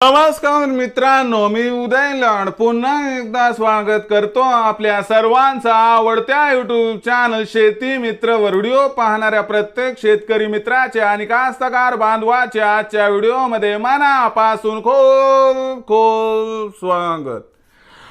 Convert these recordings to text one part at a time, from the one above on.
नमस्कार मित्रांनो मी उदय लड. पुन्हा एकदा स्वागत करतो आपल्या सर्वांचा आवडत्या युट्यूब चॅनल शेती मित्र व्हिडिओ पाहणाऱ्या प्रत्येक शेतकरी मित्राचे आणि कास्तकार बांधवाचे आजच्या व्हिडिओमध्ये मनापासून खोल खोल स्वागत.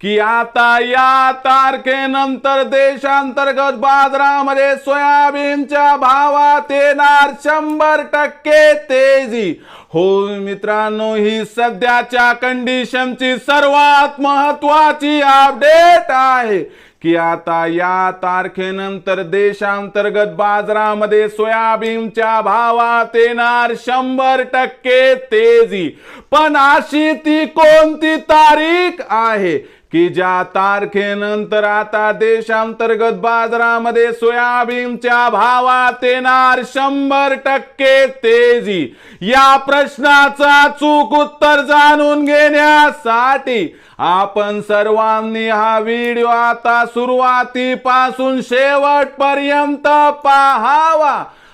की आता या तारखेनंतर देशांतर्गत बाजारामध्ये सोयाबीनच्या भावात येणार शंभर टक्के तेजी. हो मित्रांनो ही सध्याच्या कंडिशनची सर्वात महत्वाची अपडेट आहे की आता या तारखेनंतर देशांतर्गत बाजारामध्ये सोयाबीनच्या भावात येणार शंभर टक्के तेजी. पण अशी ती कोणती तारीख आहे? की ज्या तारखेनंतर आता देशांतर्गत बाजारामध्ये सोयाबीनच्या भावात येणार शंभर टक्के तेजी. या प्रश्नाचा चूक उत्तर जाणून घेण्यासाठी आपण सर्वांनी हा व्हिडिओ आता सुरुवातीपासून शेवटपर्यंत पाहावा.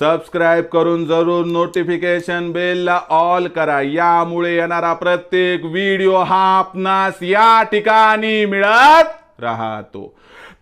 सबस्क्राईब करून जरूर नोटिफिकेशन बेलला ऑल करा. यामुळे येणारा प्रत्येक व्हिडिओ हा आपणास या ठिकाणी मिळत राहतो.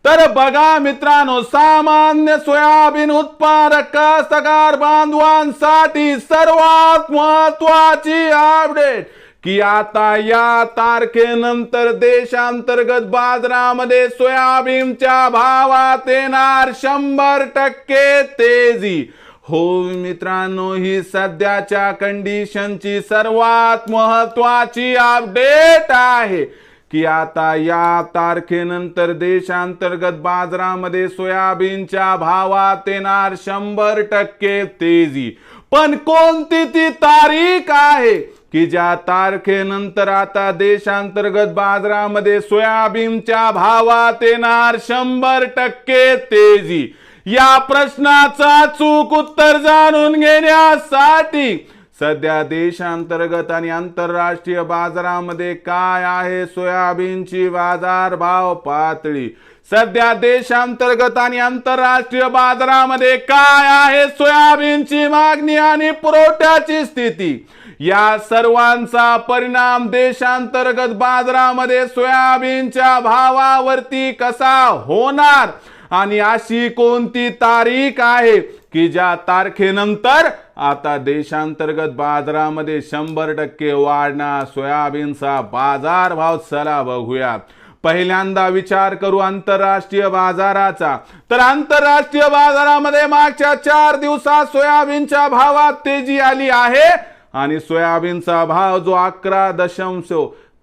तर बघा मित्रांनो सामान्य सोयाबीन उत्पादक कास्तकार बांधवांसाठी सर्वात महत्वाची अपडेट की आता या तारखेनंतर देशांतर्गत बाजारामध्ये सोयाबीनच्या भावात येणार शंभर टक्के तेजी. हो मित्रांनो ही सध्याच्या कंडिशनची सर्वात महत्वाची अपडेट आहे की आता या तारखेनंतर देशांतर्गत बाजारामध्ये सोयाबीनच्या भावात येणार शंभर टक्के तेजी. पण कोणती ती तारीख आहे की ज्या तारखेनंतर आता देशांतर्गत बाजारामध्ये सोयाबीनच्या भावात येणार शंभर टक्के तेजी? या प्रश्नाचा चूक उत्तर जाणून घेण्यासाठी सध्या देशांतर्गत आणि आंतरराष्ट्रीय बाजारामध्ये काय आहे? सोयाबीनची बाजारभाव पातळी. सध्या देशांतर्गत आणि आंतरराष्ट्रीय बाजारामध्ये काय आहे? सोयाबीनची मागणी आणि पुरवठ्याची स्थिती. या सर्वांचा परिणाम देशांतर्गत बाजारामध्ये सोयाबीनच्या भावावरती कसा होणार? आणि अशी कोणती तारीख आहे की ज्या तारखेनंतर आता देशांतर्गत बाजारामध्ये शंभर टक्के वाढणार सोयाबीनचा बाजार भाव चला बघूया. पहिल्यांदा विचार करू आंतरराष्ट्रीय बाजाराचा. तर आंतरराष्ट्रीय बाजारामध्ये मागच्या चार दिवसात सोयाबीनच्या भावात तेजी आली आहे आणि सोयाबीनचा भाव जो अकरा दशांश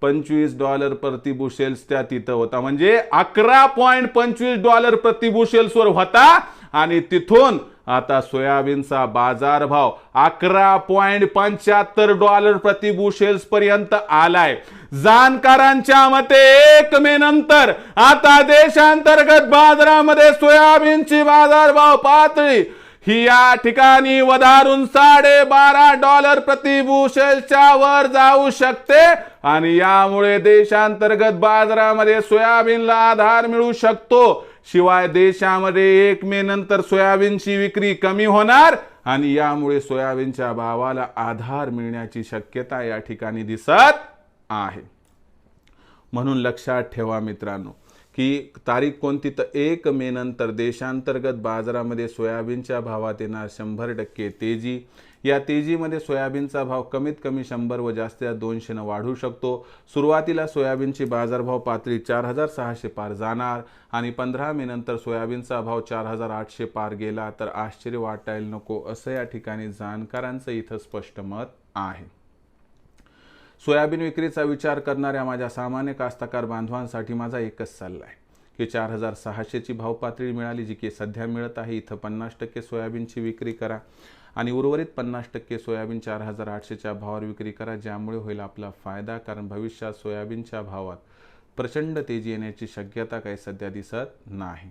पंचवीस डॉलर प्रतिबुशेल्स त्या तिथं होता. म्हणजे अकरा पॉईंट पंचवीस डॉलर प्रतिबुशेल्सवर होता. आणि तिथून आता सोयाबीनचा बाजारभाव अकरा पॉइंट पंच्याहत्तर डॉलर प्रतिबुशेल्स पर्यंत आलाय. जाणकारांच्या मते एक मे नंतर आता देशांतर्गत बाजारामध्ये सोयाबीनची बाजारभाव पातळी ही या ठिकाणी वधारून साडे बारा डॉलर प्रति बुशेलच्या वर जाऊ शकते. आणि यामुळे देशांतर्गत बाजारामध्ये सोयाबीनला आधार मिळू शकतो. शिवाय देशामध्ये एक मे नंतर सोयाबीनची विक्री कमी होणार आणि यामुळे सोयाबीनच्या भावाला आधार मिळण्याची शक्यता या ठिकाणी दिसत आहे. म्हणून लक्षात ठेवा मित्रांनो की तारीख कोणती? तर एक मे नंतर देशांतर्गत बाजारामध्ये सोयाबीनच्या भावात येणार शंभर टक्के तेजी. या तेजीमध्ये सोयाबीनचा भाव कमीत कमी शंभर व जास्तीत जास्त दोनशेनं वाढू शकतो. सुरुवातीला सोयाबीनची बाजारभाव पातळी चार हजार सहाशे पार जाणार आणि पंधरा मे नंतर सोयाबीनचा भाव चार हजार आठशे पार गेला. तर आश्चर्य वाटायला नको असं या ठिकाणी जाणकारांचं इथं स्पष्ट मत आहे. सोयाबीन विक्रीचा विचार करणाऱ्या माझ्या सामान्य कास्तकार बांधवांसाठी माझा एकच सल्ला आहे की चार हजार सहाशेची भाव पातळी मिळाली जी की सध्या मिळत आहे. इथं पन्नास टक्के सोयाबीनची विक्री करा आणि उर्वरित पन्नास टक्के सोयाबीन चार हजार आठशेच्या भावावर विक्री करा ज्यामुळे होईल आपला फायदा. कारण भविष्यात सोयाबीनच्या भावात प्रचंड तेजी येण्याची शक्यता काही सध्या दिसत नाही.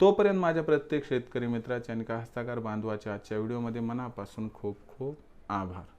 तोपर्यंत माझ्या प्रत्येक शेतकरी मित्राच्या आणि हस्ताकार बांधवाच्या आजच्या व्हिडिओमध्ये मनापासून खूप खूप आभार.